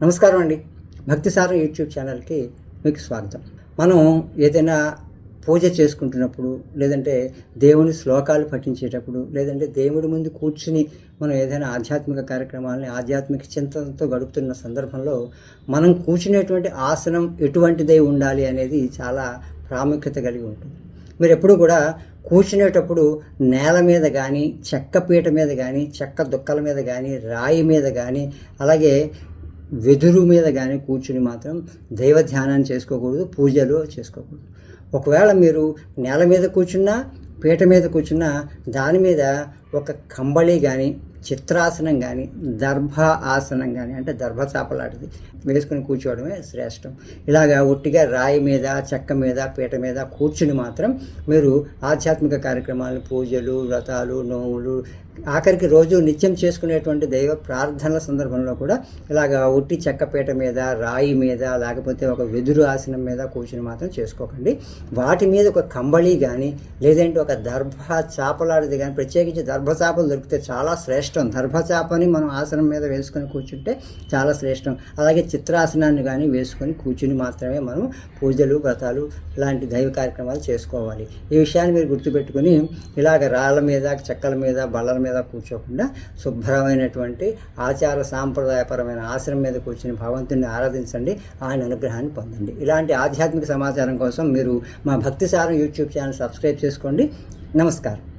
నమస్కారం అండి. భక్తిసారం యూట్యూబ్ ఛానల్కి మీకు స్వాగతం. మనం ఏదైనా పూజ చేసుకుంటున్నప్పుడు లేదంటే దేవుని శ్లోకాలు పఠించేటప్పుడు లేదంటే దేవుడి ముందు కూర్చుని మనం ఏదైనా ఆధ్యాత్మిక కార్యక్రమాలని ఆధ్యాత్మిక చింతనతో గడుపుతున్న సందర్భంలో మనం కూర్చునేటువంటి ఆసనం ఎటువంటిదై ఉండాలి అనేది చాలా ప్రాముఖ్యత కలిగి ఉంటుంది. మీరు ఎప్పుడు కూడా కూర్చునేటప్పుడు నేల మీద కానీ చెక్క పీట మీద కానీ చెక్క దుక్కల మీద కానీ రాయి మీద కానీ అలాగే వెదురు మీద కానీ కూర్చుని మాత్రం దైవ ధ్యానాన్ని చేసుకోకూడదు పూజలు చేసుకోకూడదు. ఒకవేళ మీరు నేల మీద కూర్చున్నా పీట మీద కూర్చున్నా దాని మీద ఒక కంబళి కానీ చిత్రాసనం కానీ దర్భ ఆసనం కానీ అంటే దర్భ చాపలాంటిది వేసుకుని కూర్చోవడమే శ్రేష్టం. ఇలాగా ఒట్టిగా రాయి మీద చెక్క మీద పీట మీద కూర్చుని మాత్రం మీరు ఆధ్యాత్మిక కార్యక్రమాలు పూజలు వ్రతాలు నోములు ఆఖరికి రోజు నిత్యం చేసుకునేటువంటి దైవ ప్రార్థనల సందర్భంలో కూడా ఇలాగ ఒట్టి చెక్కపేట మీద రాయి మీద లేకపోతే ఒక వెదురు ఆసనం మీద కూర్చుని మాత్రం చేసుకోకండి. వాటి మీద ఒక కంబళి కానీ లేదంటే ఒక దర్భ చాపలాడిది కానీ ప్రత్యేకించి దర్భ దర్భచాపలు దొరికితే చాలా శ్రేష్టం. దర్భచాపని మనం ఆసనం మీద వేసుకొని కూర్చుంటే చాలా శ్రేష్టం. అలాగే చిత్రాసనాన్ని కానీ వేసుకొని కూర్చుని మాత్రమే మనం పూజలు వ్రతాలు ఇలాంటి దైవ కార్యక్రమాలు చేసుకోవాలి. ఈ విషయాన్ని మీరు గుర్తుపెట్టుకుని ఇలాగ రాళ్ళ మీద చెక్కల మీద బల్లల మీద కూర్చోకుండా శుభ్రమైనటువంటి ఆచార సాంప్రదాయపరమైన ఆసనం మీద కూర్చుని భగవంతుని ఆరాధించండి. ఆయన అనుగ్రహాన్ని పొందండి. ఇలాంటి ఆధ్యాత్మిక సమాచారం కోసం మీరు మా భక్తిసారం యూట్యూబ్ ఛానల్ సబ్స్క్రైబ్ చేసుకోండి. నమస్కారం.